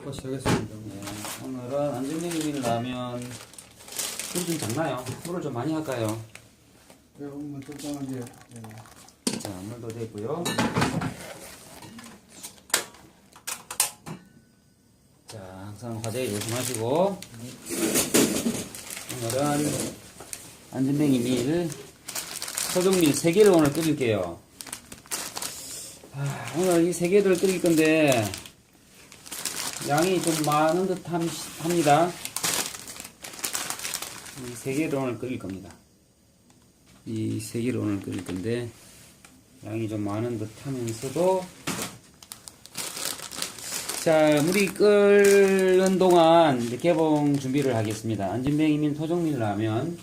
아까 시작했습니다. 네, 오늘은 안전면밀 라면 물이 좀 작나요? 물을 좀 많이 할까요? 조금만 적당하게. 예. 자, 물도 됐고요. 자, 항상 화재 조심하시고 오늘은 안전뱅이 밀 소정밀 3개를 오늘 끓일게요. 아, 오늘 이 3개를 끓일 건데 양이 좀 많은 듯 함- 합니다. 이 3개를 오늘 끓일 겁니다. 이 3개를 오늘 끓일 건데 양이 좀 많은 듯 하면서도 자 물이 끓는 동안 개봉 준비를 하겠습니다 안진뱅이민 토종밀 라면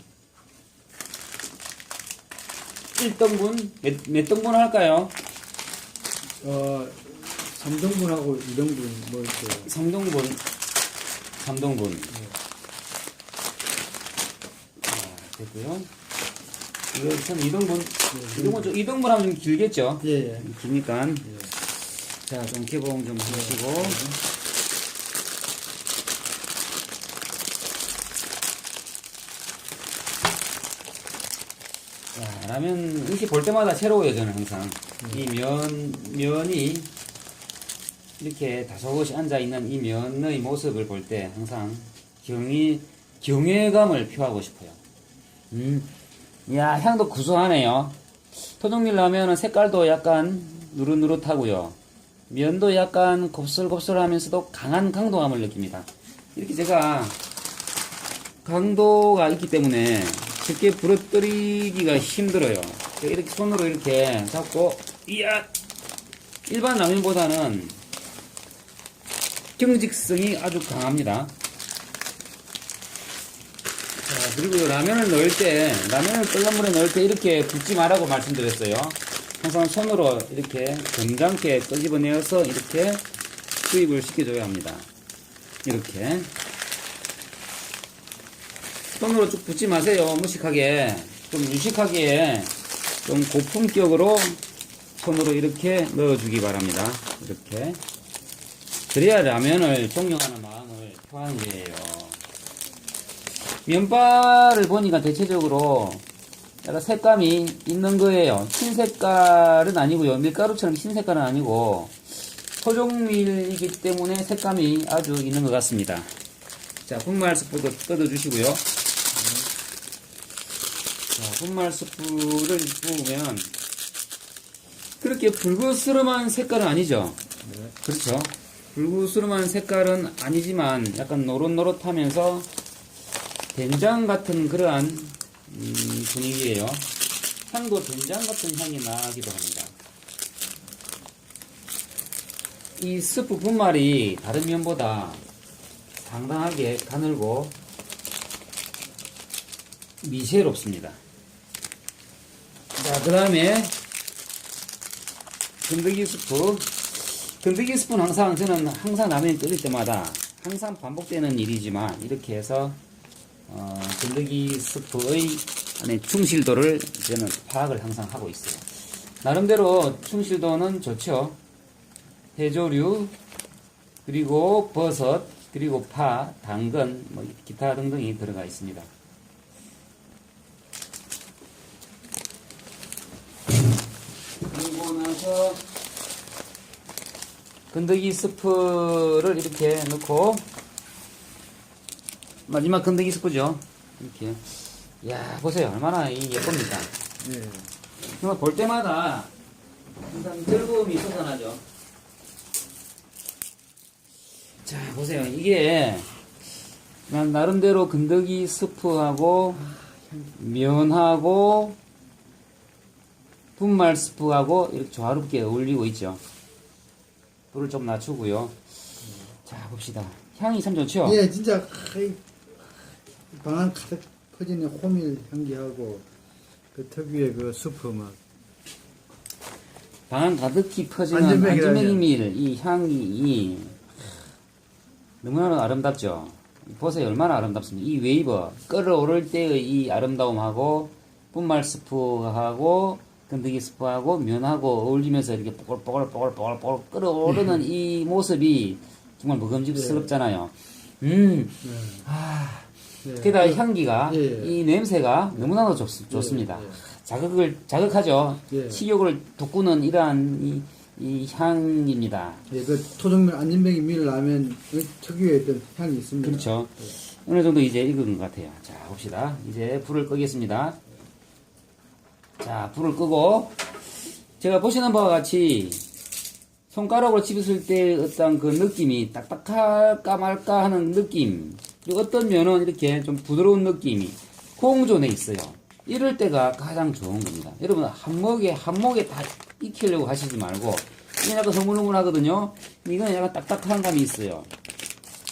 1등분 몇, 몇 등분 할까요? 어, 3등분하고 2등분 뭐 이렇게. 3등분 3등분 자 됐고요 이거 참 2등분 2등분, 좀- 2등분 하면 좀 길겠죠? 예, 예. 기니까 예. 자, 좀 개봉 좀 하시고. 자, 라면 음식 볼 때마다 새로워요, 저는 항상. 이 면, 면이 이렇게 다소곳이 앉아있는 이 면의 모습을 볼 때 항상 경이, 경외감을 표하고 싶어요. 음, 야, 향도 구수하네요. 토종밀 라면은 색깔도 약간 누릇누릇하고요. 면도 약간 곱슬곱슬하면서도 강한 강도감을 느낍니다. 이렇게 제가 강도가 있기 때문에 쉽게 부러뜨리기가 힘들어요. 이렇게 손으로 이렇게 잡고 이야 일반 라면보다는 경직성이 아주 강합니다. 자, 그리고 라면을 넣을 때, 라면을 끓는 물에 넣을 때 이렇게 붓지 말라고 말씀드렸어요. 항상 손으로 이렇게 점잖게 끄집어내어서 이렇게 투입을 시켜줘야 합니다. 이렇게. 손으로 쭉 붓지 마세요. 무식하게. 좀 유식하게, 좀 고품격으로 손으로 이렇게 넣어주기 바랍니다. 이렇게. 그래야 라면을 존경하는 마음을 표하는 거예요. 면발을 보니까 대체적으로 약간 색감이 있는 거예요. 흰색깔은 아니고요. 밀가루처럼 흰색깔은 아니고 토종밀이기 때문에 색감이 아주 있는 것 같습니다. 자, 분말 스프도 뜯어주시고요. 자, 분말 스프를 부으면 그렇게 붉으스름한 색깔은 아니죠. 네. 그렇죠. 붉으스름한 색깔은 아니지만 약간 노릇노릇하면서 된장 같은 그러한 음, 분위기예요. 향도 된장 같은 향이 나기도 합니다. 이 스프 분말이 다른 면보다 상당하게 가늘고 미세롭습니다. 자, 그 다음에 건더기 스프. 건더기 스프는 항상 저는 항상 라면 끓일 때마다 항상 반복되는 일이지만 이렇게 해서 어, 건더기 스프의 안에 충실도를 저는 파악을 항상 하고 있어요. 나름대로 충실도는 좋죠. 해조류, 그리고 버섯, 그리고 파, 당근, 뭐 기타 등등이 들어가 있습니다. 그리고 나서 건더기 스프를 이렇게 넣고 마지막 건더기 스프죠. 이렇게. 야 보세요. 얼마나 이 예쁩니까? 예. 정말 볼 때마다 항상 즐거움이 솟아나죠. 자, 보세요. 이게 난 나름대로 건더기 스프하고 면하고 분말 스프하고 이렇게 조화롭게 어울리고 있죠. 불을 좀 낮추고요. 자, 봅시다. 향이 참 좋죠? 예, 진짜 방안 가득 퍼지는 호밀 향기하고 그 특유의 그 수프 맛. 방안 가득히 퍼지는. 안전뱅이밀 이 향이 너무나 아름답죠. 보세요 얼마나 아름답습니까? 이 웨이버 끓어오를 때의 이 아름다움하고 분말 스프하고 건더기 스프하고 면하고 어울리면서 이렇게 뽀글뽀글뽀글뽀글 끓어오르는 이 모습이 정말 먹음직스럽잖아요. 음, 네. 아, 네. 게다가 향기가, 예, 예. 이 냄새가 너무나도 좋, 좋습니다. 예, 예. 자극을, 자극하죠. 예. 식욕을 돋구는 이러한 이, 이 향입니다. 예, 그 토종밀 안진뱅이 밀라면 특유의 어떤 향이 있습니다. 그렇죠. 어느 정도 이제 익은 것 같아요. 자, 봅시다. 이제 불을 끄겠습니다. 자, 불을 끄고, 제가 보시는 바와 같이, 손가락으로 집었을 때 어떤 그 느낌이 딱딱할까 말까 하는 느낌, 그리고 어떤 면은 이렇게 좀 부드러운 느낌이 공존해 있어요. 이럴 때가 가장 좋은 겁니다. 여러분, 한목에, 한목에 다 익히려고 하시지 말고, 이게 약간 흐물흐물하거든요? 이건 약간 딱딱한 감이 있어요.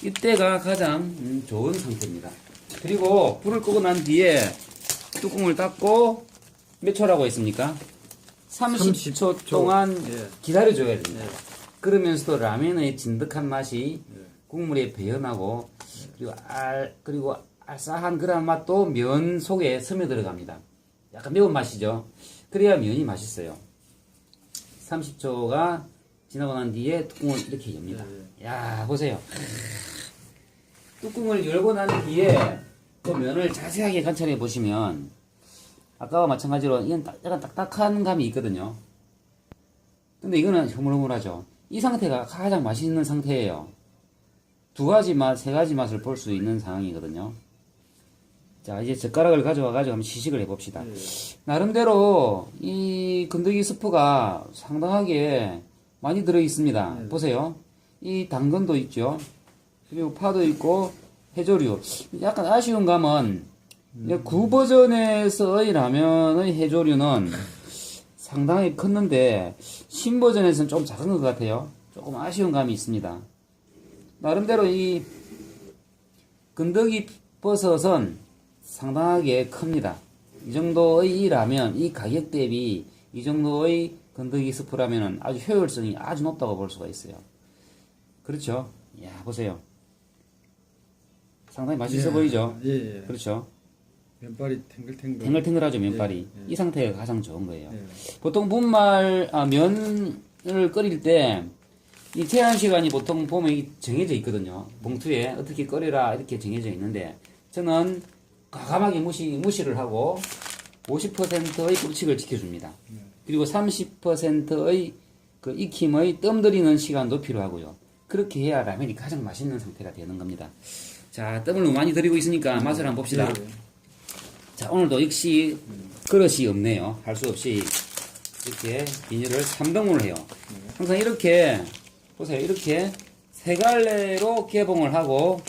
이때가 가장 음, 좋은 상태입니다. 그리고 불을 끄고 난 뒤에 뚜껑을 닫고 몇 초라고 했습니까? 30초 30초. 동안 예. 기다려줘야 됩니다. 그러면서도 라면의 진득한 맛이 국물에 배어나고 그리고 알 그리고 알싸한 그런 맛도 면 속에 스며 들어갑니다. 약간 매운 맛이죠. 그래야 면이 맛있어요. 30초가 지나고 난 뒤에 뚜껑을 이렇게 엽니다. 야 보세요. 뚜껑을 열고 난 뒤에 그 면을 자세하게 관찰해 보시면 아까와 마찬가지로 이건 딱- 약간 딱딱한 감이 있거든요. 근데 이거는 흐물흐물하죠. 이 상태가 가장 맛있는 상태예요. 두 가지 맛, 세 가지 맛을 볼 수 있는 상황이거든요. 자, 이제 젓가락을 가져와 가지고 한번 시식을 해봅시다. 나름대로 이 건더기 스프가 상당하게 많이 들어 있습니다. 보세요. 이 당근도 있죠. 그리고 파도 있고 해조류. 약간 아쉬운 감은 이제 구 버전에서의 라면의 해조류는 상당히 컸는데 신 버전에서는 좀 작은 것 같아요. 조금 아쉬운 감이 있습니다. 나름대로 이 건더기 버섯은 상당하게 큽니다. 이 정도의 이 라면, 이 가격 대비 이 정도의 건더기 스프라면은 아주 효율성이 아주 높다고 볼 수가 있어요. 그렇죠? 야 보세요. 상당히 맛있어 예. 보이죠? 예, 예. 그렇죠? 면발이 탱글탱글. 탱글탱글하죠 면발이. 예, 예. 이 상태가 가장 좋은 거예요. 예. 보통 분말 아, 면을 끓일 때 이 제한 시간이 보통 보면 이 정해져 있거든요. 봉투에 어떻게 끓여라 이렇게 정해져 있는데 저는 과감하게 무시 무시를 하고 50%의 불칙을 지켜줍니다. 그리고 30%의 그 익힘의 뜸 들이는 시간도 필요하고요. 그렇게 해야 라면이 가장 맛있는 상태가 되는 겁니다. 자, 뜸을 너무 많이 들이고 있으니까 맛을 한번 봅시다. 예. 자, 오늘도 역시 그릇이 없네요. 할 수 없이 이렇게 비닐을 3등분을 해요. 항상 이렇게 보세요. 이렇게 세 갈래로 개봉을 하고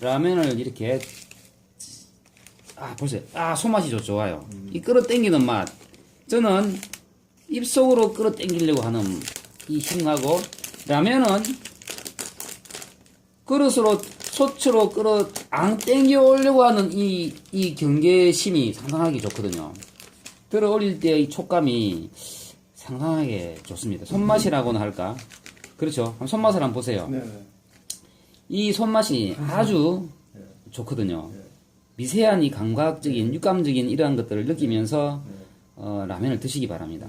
라면을 이렇게 아, 보세요. 아, 손맛이 좋 좋아요. 이 끌어 당기는 맛. 저는 입속으로 끌어 당기려고 하는 이 힘하고 라면은 그릇으로 소추로 끌어 안 땡겨 오려고 하는 이, 이 경계심이 상당하게 좋거든요. 들어 올릴 때의 촉감이 상당하게 좋습니다. 손맛이라고나 할까? 그렇죠. 한번 손맛을 한번 보세요. 네. 이 손맛이 아주 좋거든요. 미세한 이 감각적인, 육감적인 이러한 것들을 느끼면서 어, 라면을 드시기 바랍니다.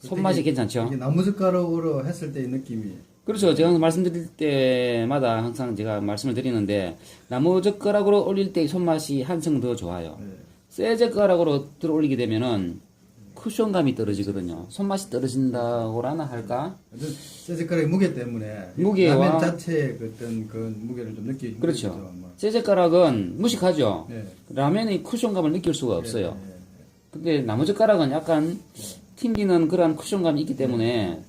손맛이 괜찮죠? 나무젓가락으로 했을 때의 느낌이 그렇죠. 제가 말씀드릴 때마다 항상 제가 말씀을 드리는데 나무 젓가락으로 올릴 때 손맛이 한층 더 좋아요. 네. 쇠 젓가락으로 들어 올리게 되면은 쿠션감이 떨어지거든요. 손맛이 떨어진다고라나 할까? 어떤 쇠젓가락의 무게 때문에 무게와- 라면 자체의 그 어떤 그 무게를 좀 느끼기 그렇죠. 쇠 젓가락은 무식하죠. 네. 라면의 쿠션감을 느낄 수가 없어요. 네, 네. 근데 나무 젓가락은 약간 튕기는 그런 쿠션감이 있기 때문에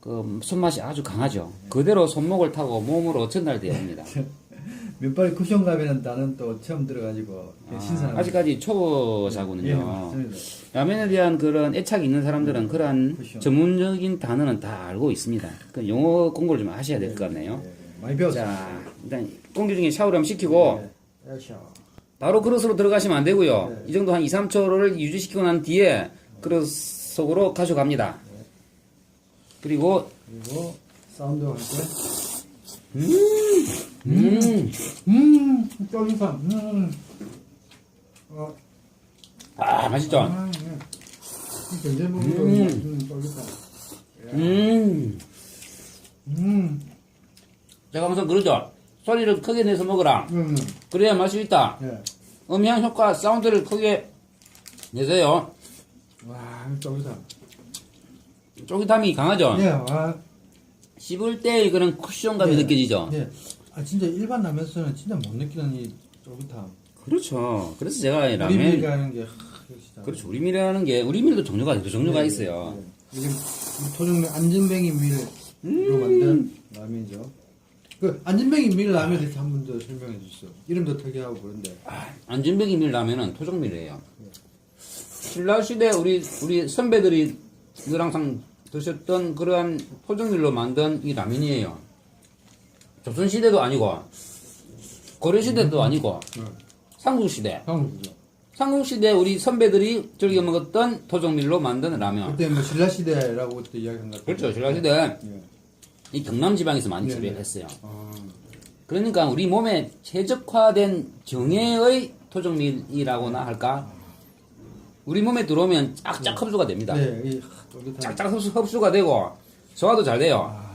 그 손맛이 아주 강하죠. 그대로 손목을 타고 몸으로 전달돼야 합니다. 면발이 쿠션감에는 나는 또 처음 들어가지고 신선한 아, 아직까지 예, 초보자군요. 맞습니다. 라면에 대한 그런 애착이 있는 사람들은 그러한 쿠션. 전문적인 단어는 다 알고 있습니다. 그 용어 공부를 좀 하셔야 될 것 같네요. 예, 많이 배웠어요. 자, 일단 공기 중에 샤워를 한번 시키고 네. 액션. 바로 그릇으로 들어가시면 안 되고요. 네. 이 정도 한 2, 3초를 유지시키고 난 뒤에 그릇 속으로 가져갑니다. 그리고 그리고 사운드 할 때. 음, 음, 쫄깃함. 음. 어, 아 맛있죠. 아, 예. 먹어도 음. 음, 쫄깃함. 음, 음, 제가 항상 그러죠. 소리를 크게 내서 먹어라. 음, 그래야 맛이 있다. 예. 음향 효과, 사운드를 크게 내세요. 와, 쫄깃하. 쫄깃함이 강하죠. 예, 와. 씹을 때의 그런 쿠션감이 네. 느껴지죠. 예. 아, 진짜 일반 라면에서는 진짜 못 느끼는 이 쫄깃함. 그렇죠. 그래서 제가 이 우리 라면, 밀이라는 게, 하, 역시 다. 그렇죠. 우리밀이라는 게, 우리밀도 종류가, 두 종류가 네, 있어요. 네. 이게 토종밀 안진뱅이 밀로 음. 만든 라면이죠. 그 안진뱅이 밀 라면 이렇게 한번 더 설명해 주세요. 이름도 특이하고 그런데. 안진뱅이 밀 라면은 토종밀이에요. 신라 시대 우리, 우리 선배들이 늘 항상 드셨던 그러한 토종밀로 만든 이 라면이에요. 조선시대도 아니고, 고려시대도 아니고, 네. 삼국시대. 한국이죠. 삼국시대 우리 선배들이 즐겨 먹었던 토종밀로 만든 라면. 그때 뭐 신라 시대라고 그때 이야기한 것 같아요. 그렇죠. 신라시대 예. 이 경남 지방에서 많이 네, 재배를 네. 했어요. 아, 그러니까 우리 몸에 최적화된 정예의 토종밀이라고나 할까? 우리 몸에 들어오면 쫙쫙 흡수가 됩니다. 네, 이 하, 쫄깃한. 쫙쫙 흡수, 흡수가 되고 소화도 잘 돼요. 아,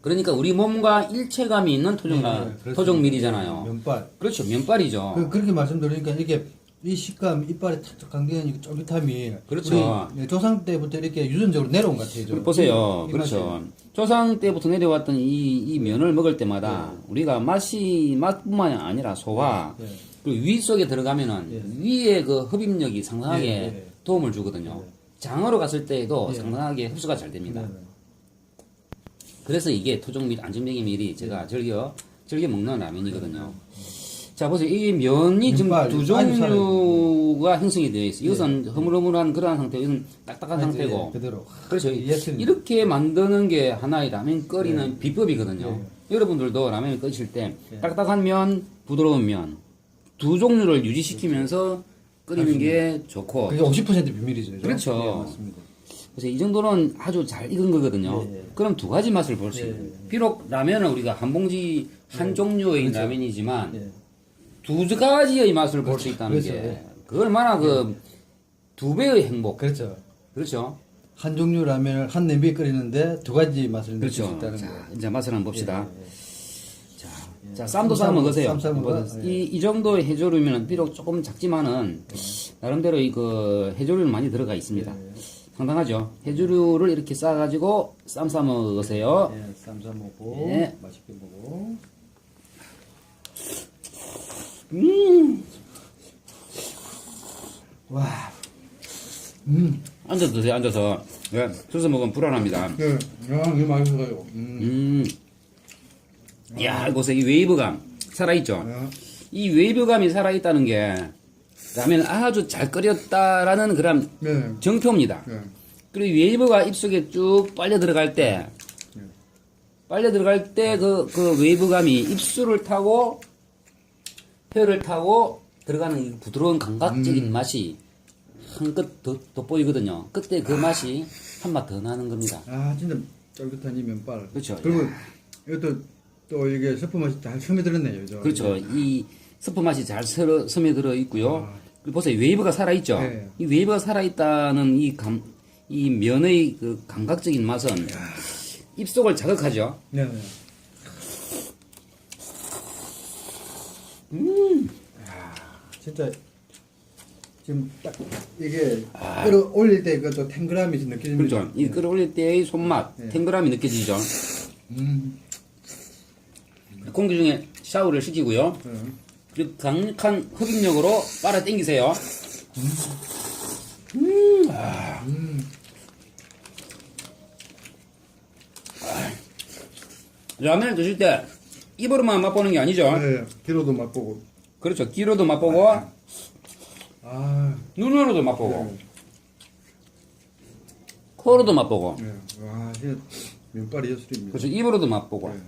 그러니까 우리 몸과 일체감이 있는 토종, 네, 네, 그렇습니다. 토종밀이잖아요. 면발. 그렇죠. 면발이죠. 그, 그렇게 말씀드리니까 이게 이 식감, 이빨에 탁탁 감기는 이 쫄깃함이 그렇죠. 우리 네, 조상 때부터 이렇게 유전적으로 내려온 것 같아요. 좀. 보세요. 이- 이 그렇죠. 조상 때부터 내려왔던 이, 이 면을 먹을 때마다 우리가 맛이, 맛뿐만 아니라 소화, 네. 그리고 위 속에 들어가면은 예. 위에 그 흡입력이 상당하게 예, 예. 도움을 주거든요. 예. 장으로 갔을 때에도 예. 상당하게 흡수가 잘 됩니다. 네, 네. 그래서 이게 토종 밀, 안전뱅이 밀이 예. 제가 즐겨, 즐겨 먹는 라면이거든요. 자, 보세요. 이 면이 지금 두 종류가 형성이 되어 있어요. 이것은 허물허물한 그러한 상태, 이건 딱딱한 상태고. 그대로. 그렇죠. 이렇게 만드는 게 하나의 라면 끓이는 비법이거든요. 네. 여러분들도 라면을 끓이실 때 네. 딱딱한 면, 부드러운 면 두 종류를 유지시키면서 끓이는 게 좋고 그게 50% 비밀이죠. 그죠? 그렇죠. 네, 맞습니다. 그래서 이 정도는 아주 잘 익은 거거든요. 네. 그럼 두 가지 맛을 볼 수 네. 있는. 비록 라면은 우리가 한 봉지 한 종류의 그렇죠. 라면이지만 네. 두 가지의 맛을 볼 수 있다는 그렇죠. 게 네. 그 얼마나 그 두 배의 행복. 그렇죠. 그렇죠. 한 종류 라면을 한 냄비에 끓이는데 두 가지 맛을 느낄 수 그렇죠. 있다는 자, 거. 이제 맛을 한번 봅시다. 예, 예. 자, 자, 쌈도 쌈싸 싸- 먹으세요. 쌈 예. 이, 이 정도의 해조류면 비록 조금 작지만은 나름대로 이그 해조류는 많이 들어가 있습니다. 예. 상당하죠. 해조류를 이렇게 싸가지고 쌈 싸 먹으세요. 예, 쌈싸 먹고 예. 맛있게 먹고. 음. 와. 음. 앉아서 드세요. 앉아서. 예, 서서 먹으면 불안합니다. 네. 야, 이게 맛있어요. 음. 음. 야, 보세요. 이 웨이브감 살아있죠. 야. 이 웨이브감이 살아있다는 게 라면 아주 잘 끓였다라는 그런 네. 정표입니다. 네. 그리고 웨이브가 입속에 쭉 빨려 들어갈 때, 빨려 들어갈 때 그, 그 웨이브감이 입술을 타고, 혀를 타고 들어가는 이 부드러운 감각적인 맛이 한껏 더, 돋보이거든요. 그때 그 맛이 한 맛 더 나는 겁니다. 아, 진짜 쫄깃한 이 면발. 그렇죠. 그리고 이것도 또 이게 스프 맛이 잘 스며들었네요. 그죠? 그렇죠. 이 스프 맛이 잘 스러, 스며들어 있고요. 그리고 보세요. 웨이브가 살아있죠. 네. 이 웨이브가 살아있다는 이 감, 이 면의 그 감각적인 맛은 입속을 자극하죠. 네, 네. 음. 진짜 지금 딱 이게 끌어올릴 때 그것도 탱글함이 좀 느껴집니다. 그렇죠. 이 끌어올릴 때의 손맛, 네. 탱글함이 느껴지죠. 음. 공기 중에 샤워를 시키고요. 네. 그리고 강력한 흡입력으로 빨아 당기세요. 음. 라면을 드실 때 입으로만 맛보는 게 아니죠. 네. 기로도 맛보고. 그렇죠. 귀로도 맛보고 아. 눈으로도 맛보고 네. 코로도 맛보고 네. 와, 진짜 면발이 예술입니다. 그렇죠. 입으로도 맛보고 네.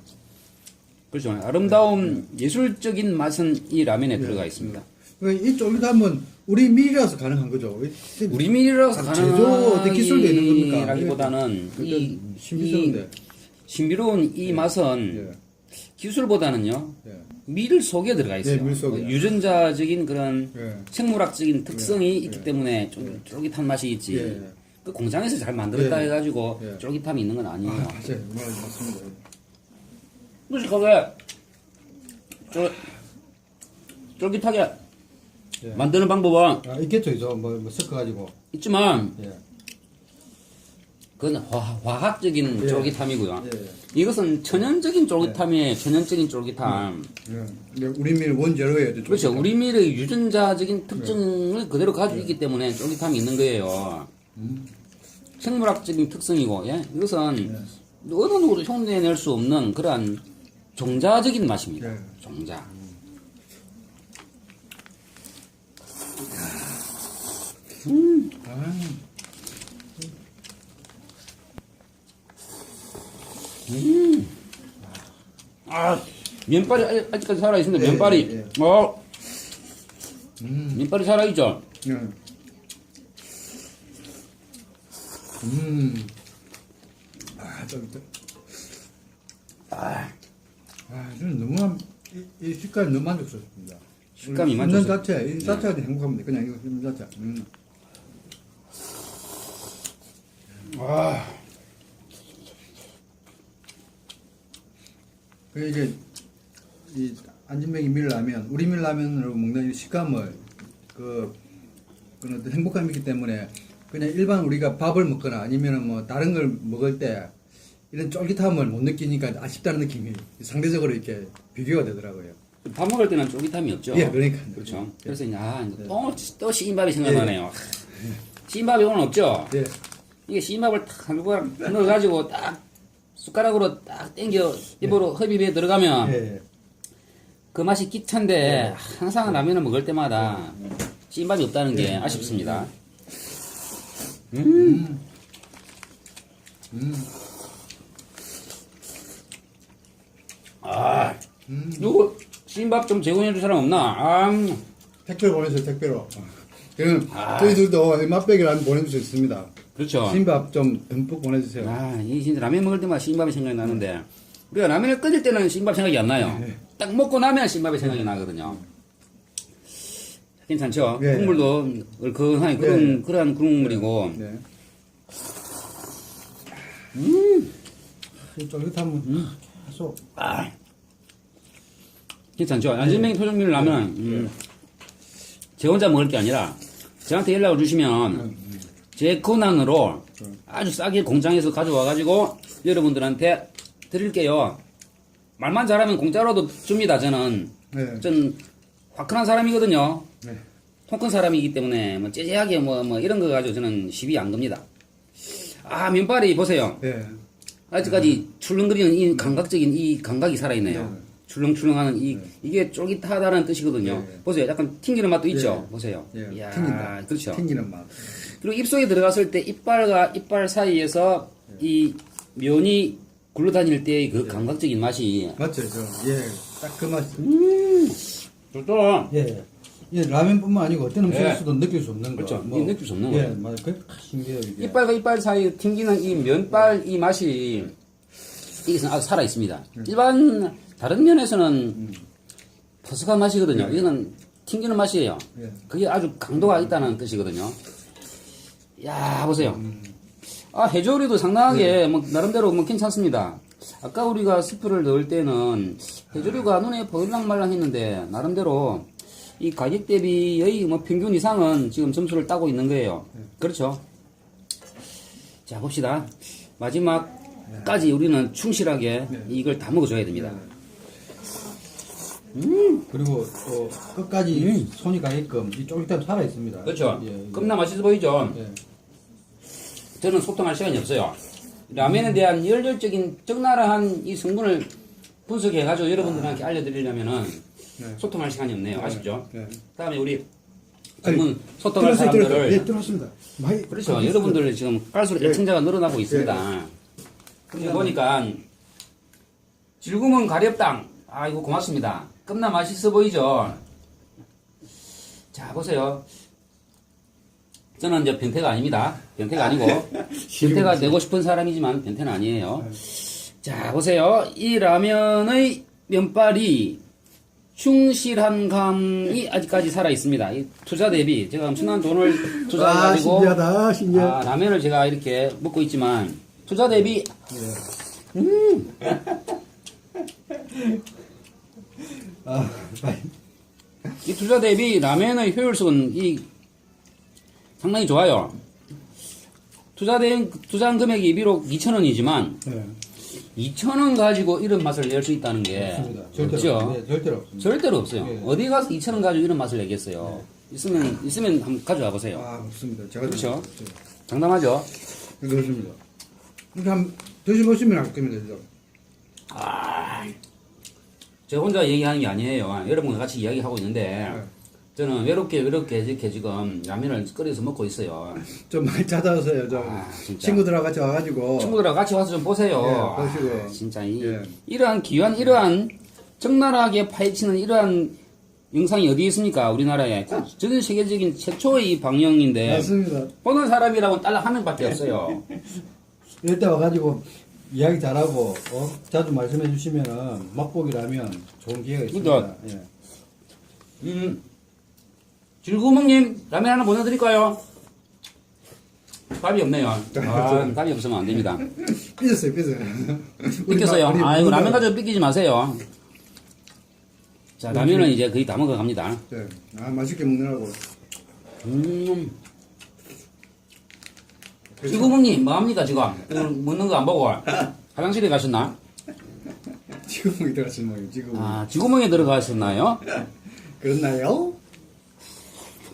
그렇죠. 아름다운 예술적인 맛은 이 라면에 들어가 있습니다. 그이 쫄깃함은 우리 밀이라서 가능한 거죠. 이- 우리 밀이라서 아, 제조 어떤 기술도 있는 겁니까? 라기보다는 그러니까 이, 신비스러운데. 이 신비로운 이 맛은 예. 기술보다는요 예. 밀 속에 들어가 있어요. 네, 밀 속에. 어, 유전자적인 그런 예. 생물학적인 특성이 예, 있기 예, 때문에 좀 쫄깃한 맛이 있지. 예. 그 공장에서 잘 만들었다 예, 해가지고 예. 쫄깃함이 있는 건 아, 아니에요. 맞아요. 정말 맞습니다. 무식하게 쫄, 쫄깃하게 예. 만드는 방법은 아, 있겠죠, 이죠. 뭐, 뭐 섞어가지고. 있지만 예. 그건 화, 화학적인 예. 쫄깃함이고요. 예. 이것은 천연적인 쫄깃함이에요. 천연적인 쫄깃함. 예. 이제 우리 밀 원재료예요. 그렇죠. 우리 밀의 유전자적인 특징을 그대로 가지고 있기 때문에 쫄깃함이 있는 거예요. 생물학적인 특성이고, 예? 이것은 어느 누구도 흉내낼 수 없는 그러한 종자적인 맛입니다. 예. 종자. 아, 아, 면발이 아직- 아직까지 살아있습니다. 예, 면발이. 예, 어, 음. 면발이 살아있죠? 예. 음. 아, 좀, 좀. 아, 아, 저는 너무, 한- 이, 이 식감이 너무 만족스럽습니다. 식감이 있는 만족스럽- 자체, 이 자체가 행복합니다. 그냥 이거 있는 자체. 음. 아. 그 이게 이 안진뱅이 밀라면 우리 밀라면으로 먹는 이 식감을 그 그런 어떤 행복감이 있기 때문에 그냥 일반 우리가 밥을 먹거나 아니면은 뭐 다른 걸 먹을 때 이런 쫄깃함을 못 느끼니까 아쉽다는 느낌이 상대적으로 이렇게 비교가 되더라고요. 밥 먹을 때는 쫄깃함이 없죠? 예, 그러니까. 그렇죠. 예. 그래서 이제, 아, 이제 또, 또 시인밥이 생각나네요. 시인밥이 오늘 없죠? 예. 이게 시인밥을 탁 한국에 넣어가지고 딱 숟가락으로 딱 땡겨 입으로 흡입에 들어가면 예. 그 맛이 끼찬데 항상 라면을 먹을 때마다 시인밥이 없다는 게 아쉽습니다. 음, 음. 아, 음. 요거 시인밥 좀 제공해 줄 사람 없나? 아, 음. 택배로 보내주세요, 택배로. 그럼 아. 저희들도 맛배기를 한번 보내줄 수 있습니다. 그렇죠. 신밥 좀 듬뿍 보내주세요. 아, 이 진짜 라면 먹을 때마다 신밥이 생각이 나는데 우리가 라면을 끓일 때는 신밥 생각이 안 나요. 네. 딱 먹고 나면 신밥이 생각이 나거든요. 괜찮죠? 네. 국물도 그런 네. 그러한 국물이고 네. 음, 이 쫄깃함은 계속. 아, 괜찮죠? 안진뱅이 토종밀 라면 음, 제 혼자 먹을 게 아니라 저한테 연락을 주시면 제 권한으로 아주 싸게 공장에서 가져와 가지고 여러분들한테 드릴게요. 말만 잘하면 공짜로도 줍니다. 저는 네. 전 화끈한 사람이거든요. 네. 통큰 사람이기 때문에 뭐 째째하게 뭐, 뭐 이런 거 가지고 저는 시비 안 겁니다. 아 면발이 보세요. 네. 아직까지 출렁거리는 이 감각적인 이 감각이 살아있네요. 네. 출렁출렁하는 이 이게 쫄깃하다는 뜻이거든요. 네. 보세요. 약간 튕기는 맛도 있죠. 네. 보세요. 예. 이야, 튕긴다. 그렇죠. 튕기는 맛. 그리고 입속에 들어갔을 때 이빨과 이빨 사이에서 이 면이 굴러다닐 때의 그 감각적인 맛이 맞죠, 저. 예. 딱 그 맛. 또 예. 예, 라면뿐만 아니고 어떤 예. 음식에서도 느낄 수 없는 거. 그렇죠. 이게 느낄 수 없는 예, 거예요. 맞아요. 그게 신기해요, 이게. 이빨과 이빨 사이에 튕기는 이 면발 이 맛이 이게 아주 살아 있습니다. 일반 다른 면에서는 퍼석한 맛이거든요. 이거는 튕기는 맛이에요. 예. 그게 아주 강도가 있다는 뜻이거든요. 야 보세요. 아 해조류도 상당하게 뭐 나름대로 뭐 괜찮습니다. 아까 우리가 스프를 넣을 때는 해조류가 눈에 보일랑말랑 했는데 나름대로 이 가격 대비의 뭐 평균 이상은 지금 점수를 따고 있는 거예요. 그렇죠. 자 봅시다. 마지막까지 우리는 충실하게 네. 이걸 다 먹어줘야 됩니다. 그리고 또 끝까지 손이 가게끔 이 쫄깃함 살아 있습니다. 음. 그렇죠. 예, 예. 겁나 맛있어 보이죠? 예. 저는 소통할 시간이 없어요. 라면에 대한 열렬적인 적나라한 이 성분을 분석해가지고 여러분들한테 알려드리려면은 네. 소통할 시간이 없네요. 아쉽죠? 네. 다음에 우리 전문 소통할 들었어요, 사람들을. 예, 들었습니다. 많이 그렇죠. 들었어요. 여러분들 지금 갈수록 예. 애청자가 늘어나고 있습니다. 근데 보니까 즐거움은 가렵당. 아이고 고맙습니다. 겁나 맛있어 보이죠? 자 보세요. 저는 이제 변태가 아닙니다. 변태가 아니고 변태가 되고 싶은 사람이지만 변태는 아니에요. 자 보세요. 이 라면의 면발이 충실한 감이 아직까지 살아 있습니다. 이 투자 대비 제가 엄청난 돈을 아, 투자해가지고 신기하다, 신기해. 아, 라면을 제가 이렇게 먹고 있지만 투자 대비 예. 아. 이 투자 대비 라면의 효율성은 이 상당히 좋아요. 투자된 투자한 금액이 비록 2,000원이지만 네. 2,000원 가지고 이런 맛을 낼 수 있다는 게 없습니다. 절대로. 네, 절대로 없습니다. 절대로 없어요. 예. 어디 가서 2,000원 가지고 이런 맛을 내겠어요. 있으면 있으면 한번 가져와 보세요. 아, 없습니다. 제가 그렇죠. 좀- 장담하죠? 그렇습니다. 이렇게 드셔보시면 알 겁니다, 진짜. 제가 혼자 얘기하는 게 아니에요. 여러분과 같이 이야기하고 있는데 네. 저는 외롭게 외롭게 이렇게 지금 라면을 끓여서 먹고 있어요. 좀 많이 찾아오세요, 좀. 아, 진짜. 친구들하고 같이 와가지고. 친구들하고 같이 와서 좀 보세요. 예, 보시고. 아, 진짜 이, 예. 이러한 귀한 이러한 적나라하게 파헤치는 이러한 영상이 어디 있습니까? 우리나라에 전 세계적인 최초의 이 방영인데 맞습니다. 보는 사람이라고 딸랑 한 명밖에 없어요. 이럴 때 와가지고 이야기 잘하고, 어? 자주 말씀해 주시면은 맛보기라면 좋은 기회가 있습니다. 그러니까. 예. 음, 질구멍님 라면 하나 보내드릴까요? 답이 없네요. 아, 답이 없으면 안 됩니다. 삐졌어요, 삐졌어요. 마- 우리 아이고 라면 가지고 삐끼지 마세요. 자 라면은 이제 거의 다 먹어갑니다. 네. 아, 맛있게 먹느라고. 음. 지구멍님 뭐합니까 지금? 오늘 먹는 거 안 보고 화장실에 가셨나? 먹이 들어갔으면 뭐예요, 지금. 아 지구멍에 들어가셨나요? 그렇나요?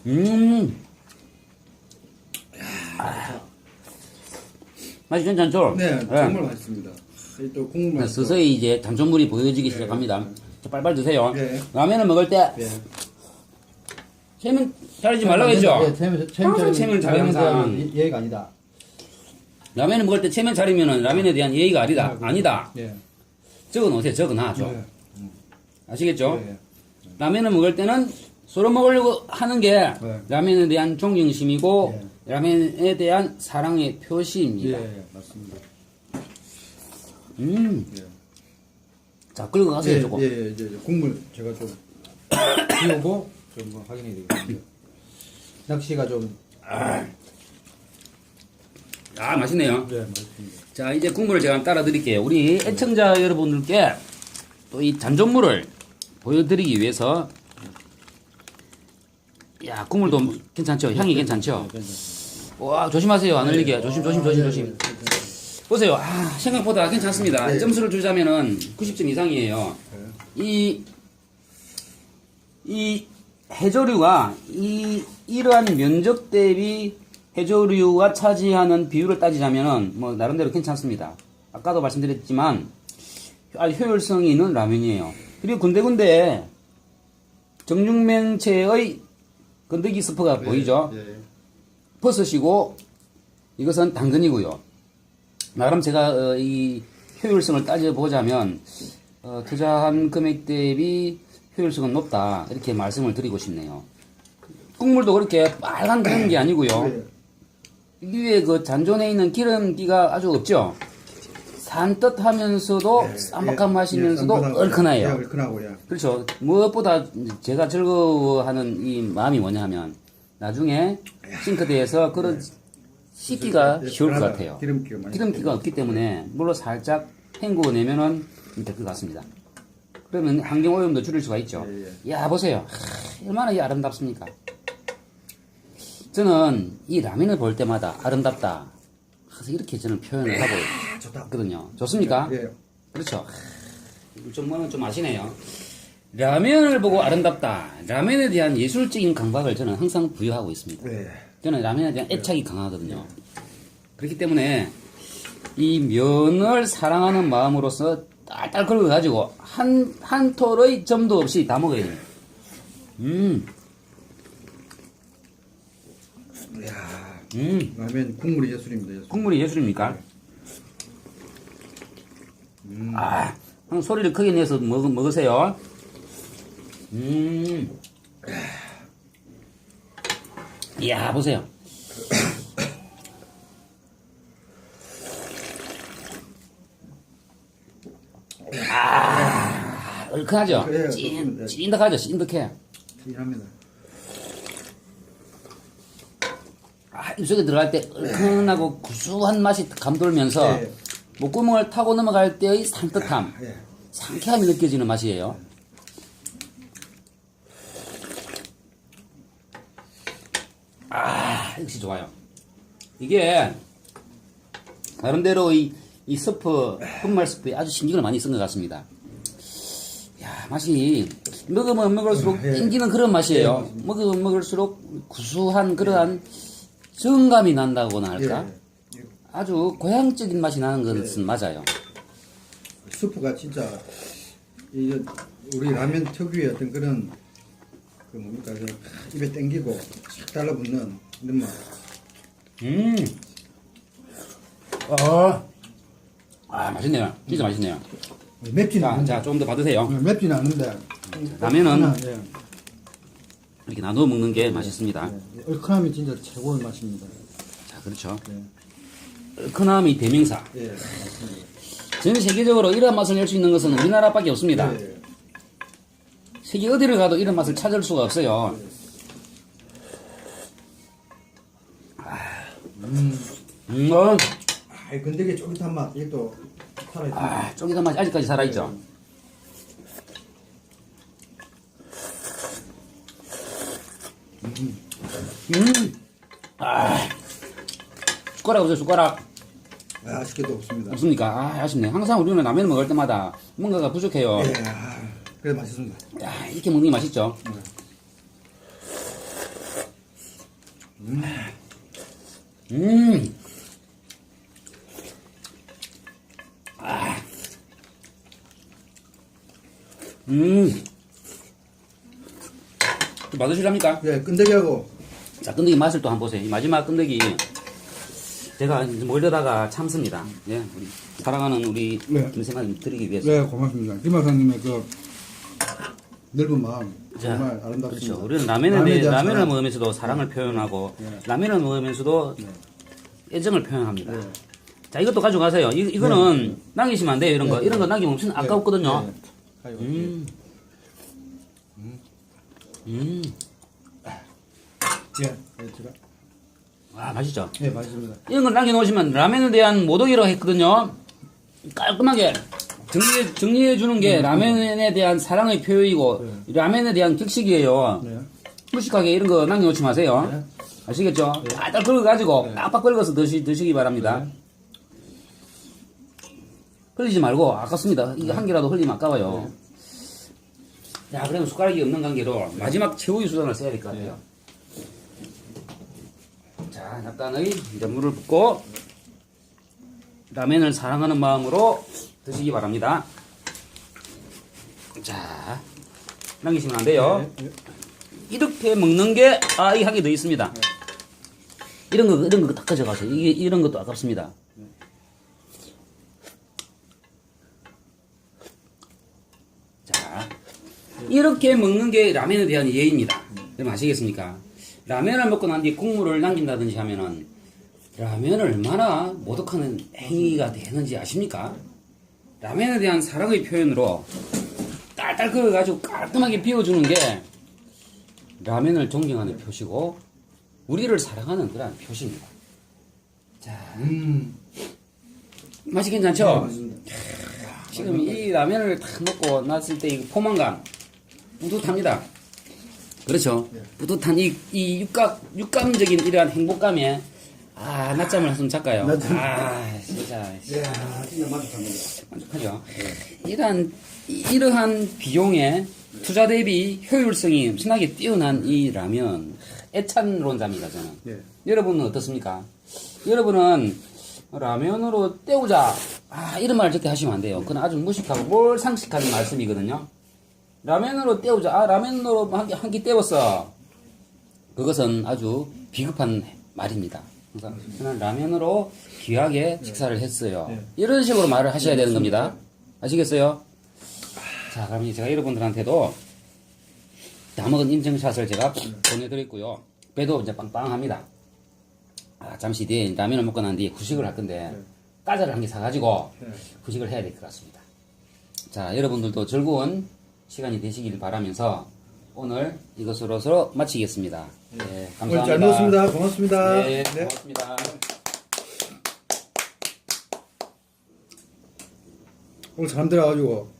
음. 아. 맛이 괜찮죠? 네, 정말 맛있습니다. 이또 국물 네, 맛있고. 서서히 이제 단전물이 보여지기 시작합니다. 자, 빨빨 드세요. 네. 라면을 먹을 때 예. 체면 차리지 말라고 했죠? 예, 체면, 항상 체면을 잘해, 항상. 예- 예의가 아니다. 라면을 먹을 때 체면 차리면은 라면에 대한 예의가 아니다. 아니다. 예. 적어 놓으세요. 적어 놔줘. 예. 아시겠죠? 예. 라면을 먹을 때는 서로 먹으려고 하는 게 네. 라면에 대한 존경심이고 예. 라면에 대한 사랑의 표시입니다. 예, 맞습니다. 음. 예. 자, 끌고 가세요, 예, 조금. 예, 예, 이제 국물 제가 좀 비우고 좀뭐 확인해 드리겠습니다. 낚시가 좀, 아, 맛있네요. 네, 맛있습니다. 자, 이제 국물을 제가 따라 드릴게요. 우리 애청자 여러분들께 또 이 잔존물을 보여드리기 위해서 야, 국물도 괜찮죠? 향이 괜찮죠? 네, 괜찮습니다. 와, 조심하세요. 안 흘리게. 조심, 조심, 조심, 아, 예, 조심. 보세요. 아, 생각보다 괜찮습니다. 네. 점수를 주자면은 90점 이상이에요. 이, 이 해조류가 이, 이러한 면적 대비 해조류가 차지하는 비율을 따지자면은 뭐 나름대로 괜찮습니다. 아까도 말씀드렸지만 아주 효율성이 있는 라면이에요. 그리고 군데군데 정육면체의 건더기 스프가 보이죠? 예, 예. 버섯이고 이것은 당근이고요. 나름 제가 어, 이 효율성을 따져보자면 어, 투자한 금액 대비 효율성은 높다 이렇게 말씀을 드리고 싶네요. 국물도 그렇게 빨간 그런 게 아니고요. 예. 이 위에 그 잔존에 있는 기름기가 아주 없죠. 산뜻하면서도 예, 쌈박한 예, 맛이면서도 예, 얼큰해요. 예, 얼큰하고, 예. 그렇죠. 무엇보다 제가 즐거워하는 이 마음이 뭐냐 하면 나중에 싱크대에서 그런 씻기가 예, 쉬울 것. 같아요. 기름기가. 기름기가 없기 때문에 물로 살짝 헹구어 내면은 될 것 같습니다. 그러면 환경 오염도 줄일 수가 있죠. 예, 야 보세요. 하, 얼마나 이 아름답습니까? 저는 이 라면을 볼 때마다 아름답다. 그래서 이렇게 저는 표현을 하고 아. 있거든요. 좋습니까? 예. 그렇죠. 좀 뭐는 좀 아시네요. 라면을 보고 아름답다. 라면에 대한 예술적인 감각을 저는 항상 부여하고 있습니다. 예. 저는 라면에 대한 애착이 강하거든요. 그렇기 때문에 이 면을 사랑하는 마음으로서 딸딸 긁어 가지고 한, 한 톨의 점도 없이 다 먹어야 됩니다. 음, 이야, 음. 라면 국물이 예술입니다, 예술. 국물이 예술입니까? 아, 한번 소리를 크게 내서 먹, 먹으세요. 음. 이야, 보세요. 아, 얼큰하죠? 예, 찐. 찐득하죠? 찐득해. 튀긴합니다. 입속에 들어갈 때 얼큰하고 구수한 맛이 감돌면서 예. 목구멍을 타고 넘어갈 때의 산뜻함. 예. 상쾌함이 느껴지는 맛이에요. 아, 역시 좋아요. 이게, 나름대로 이, 이 스프, 흑말 스프에 아주 신경을 많이 쓴 것 같습니다. 야, 맛이, 먹으면 먹을수록 예. 땡기는 그런 맛이에요. 먹으면 먹을수록 구수한 그러한 정감이 난다고나 할까? 예. 예. 아주 고향적인 맛이 나는 것은 맞아요. 스프가 진짜 이 우리 라면 특유의 어떤 그런 그 뭡니까 그 입에 땡기고 싹 달라붙는 이런 맛. 음. 어. 아, 맛있네요. 진짜 맛있네요. 맵지는 자, 않은데 자, 조금 더 받으세요. 맵지는 않은데 라면은 예, 이렇게 나눠 먹는 게 맛있습니다. 예. 얼큰함이 진짜 최고의 맛입니다. 자, 그렇죠. 예, 얼큰함이 대명사. 예, 맞습니다. 전 세계적으로 이런 맛을 낼 수 있는 것은 우리나라밖에 없습니다. 예, 세계 어디를 가도 이런 맛을 찾을 수가 없어요. 음, 음, 어, 아, 근데 이게 쫄깃한 맛 이게 또 살아있습니다. 아, 쫄깃한 맛이 아직까지 살아있죠. 음, 아, 숟가락 없어요, 숟가락. 아, 아쉽게도 없습니다. 없습니까? 아, 아쉽네. 항상 우리는 라면 먹을 때마다 뭔가가 부족해요. 예, 아, 그래 맛있습니다. 야, 이렇게 먹는 게 맛있죠? 음. 아. 음. 좀 받으시랍니까? 예, 끈데기하고 자, 끈데기 맛을 또 한번 보세요. 이 마지막 끈데기. 제가 몰려다가 참습니다. 예, 우리 사랑하는 우리 네. 김생만 드리기 위해서. 네, 고맙습니다. 김하사님의 그 넓은 마음 자, 정말 아름답습니다. 그렇죠. 우리는 라면에 대해 라면을 사랑. 먹으면서도 사랑을 표현하고 네. 라면을 먹으면서도 애정을 표현합니다. 네. 자, 이것도 가져가세요. 이, 이거는 남기시면 안 돼요. 이런 거. 네. 이런 거 남기면 엄청 아까웠거든요. 네. 아이고, 음. 음. 예, 예, 제가 아, 맛있죠? 예, 맛있습니다. 이런 걸 남겨놓으시면 라면에 대한 모독이라고 했거든요. 깔끔하게 정리해, 정리해 주는 게 라면에 대한 사랑의 표현이고 라면에 대한 격식이에요. 네. 무식하게 이런 거 남겨놓지 마세요. 네. 아시겠죠? 딱딱 긁어가지고 네. 빡빡 긁어서 드시, 드시기 바랍니다. 흘리지 말고 아깝습니다. 이게 한 개라도 흘리면 아까워요. 자, 그러면 숟가락이 없는 관계로 마지막 최후의 수단을 써야 될 것 같아요. 자, 약간의 이제 물을 붓고 라면을 사랑하는 마음으로 드시기 바랍니다. 자, 남기시면 안 돼요. 네. 이렇게 먹는 게, 아, 이 하게 더 있습니다. 이런 거, 이런 거 다 가져가세요. 이게, 이런 것도 아깝습니다. 자, 이렇게 먹는 게 라면에 대한 예입니다. 여러분 아시겠습니까? 라면을 먹고 난 뒤에 국물을 남긴다든지 하면은 라면을 얼마나 모독하는 행위가 되는지 아십니까? 라면에 대한 사랑의 표현으로 딸딸 끓여가지고 깔끔하게 비워주는 게 라면을 존경하는 표시고 우리를 사랑하는 그런 표시입니다. 자, 음, 맛이 네, 괜찮죠? 맛있습니다. 지금 이 라면을 딱 먹고 났을 때 이 포만감 뿌듯합니다. 그렇죠. 네. 뿌듯한 이, 이 육감, 육감적인 이러한 행복감에 아, 낮잠을 한숨 잘까요? 낮잠. 아, 진짜 예, 진짜 만족합니다. 만족하죠. 네. 이러한, 이러한 비용에 투자 대비 효율성이 엄청나게 뛰어난 이 라면, 애찬론자입니다, 저는. 예. 여러분은 어떻습니까? 여러분은 라면으로 때우자. 아, 이런 말 절대 하시면 안 돼요. 그건 아주 무식하고 뭘 상식하는 말씀이거든요. 라면으로 때우자. 아, 라면으로 한 끼, 한끼 때웠어. 그것은 아주 비급한 말입니다. 그래서 저는 라면으로 귀하게 식사를 했어요. 네. 이런 식으로 말을 하셔야 되는 겁니다. 아시겠어요? 자, 그럼 제가 여러분들한테도 다 먹은 인증샷을 제가 보내드렸고요. 배도 이제 빵빵합니다. 아, 잠시 뒤에 라면을 먹고 난 뒤에 후식을 할 건데, 네. 과자를 한 개 사가지고 네. 후식을 해야 될 것 같습니다. 자, 여러분들도 즐거운 시간이 되시길 바라면서 오늘 이것으로서 마치겠습니다. 네, 오늘 감사합니다. 잘 먹었습니다. 고맙습니다. 네, 네. 고맙습니다. 오늘 잠 들어가지고